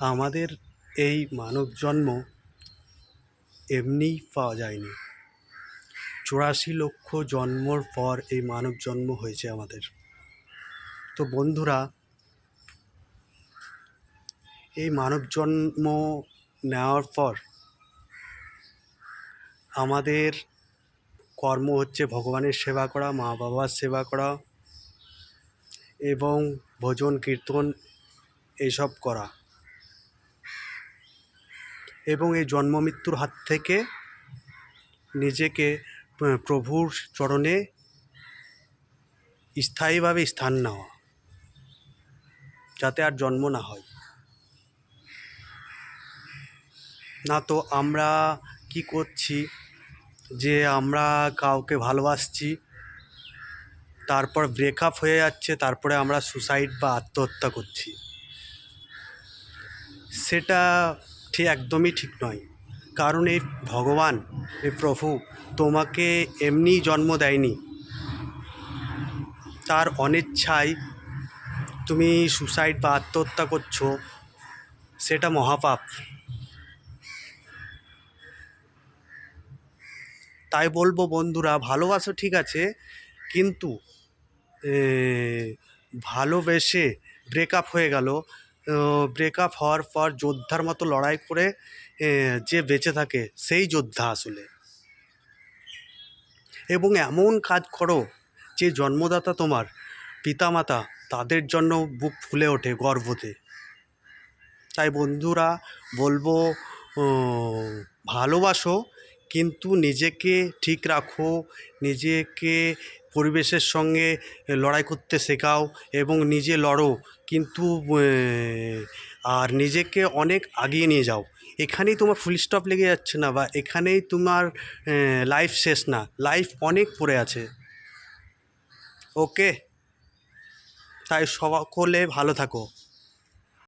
আমাদের এই মানব জন্ম এমনিই পাওয়া যায়নি। চুরাশি লক্ষ জন্মর পর এই মানব জন্ম হয়েছে আমাদের। তো বন্ধুরা, এই মানব জন্ম নেওয়ার পর আমাদের কর্ম হচ্ছে ভগবানের সেবা করা, মা বাবার সেবা করা এবং ভজন, কীর্তন এইসব করা। এবং এই জন্ম মৃত্যুর হাত থেকে নিজেকে প্রভুর চরণে স্থায়ীভাবে স্থান নেওয়া, যাতে আর জন্ম না হয়। না তো আমরা কি করছি? যে আমরা কাউকে ভালোবাসছি, তারপর ব্রেকআপ হয়ে যাচ্ছে, তারপরে আমরা সুসাইড বা আত্মহত্যা করছি। সেটা ঠিক একদমই ঠিক নয়। কারণ এই ভগবান এই প্রভু তোমাকে এমনি জন্ম দেয়নি। তার অনিচ্ছায় তুমি সুসাইড বা আত্মহত্যা করছ, সেটা মহাপাপ। তাই বলব বন্ধুরা, ভালোবাসো ঠিক আছে, কিন্তু ভালোবেসে ব্রেকআপ হয়ে গেল। ব্রেকআপ হওয়ার পর যোদ্ধার মতো লড়াই করে যে বেঁচে থাকে, সেই যোদ্ধা আসলে। এবং এমন কাজ করো, যে জন্মদাতা তোমার পিতামাতা তাদের জন্য বুক ফুলে ওঠে গর্বতে তাই বন্ধুরা, বলব ভালোবাসো, কিন্তু নিজেকে ঠিক রাখো, নিজেকে পরিবেশের সঙ্গে লড়াই করতে শেখাও এবং নিজে লড়ো। কিন্তু আর নিজেকে অনেক আগিয়ে নিয়ে যাও। এখানেই তোমার ফুল স্টপ লেগে যাচ্ছে না বা এখানেই তোমার লাইফ শেষ না। লাইফ অনেক পড়ে আছে। ওকে তাই সকলে ভালো থাকো।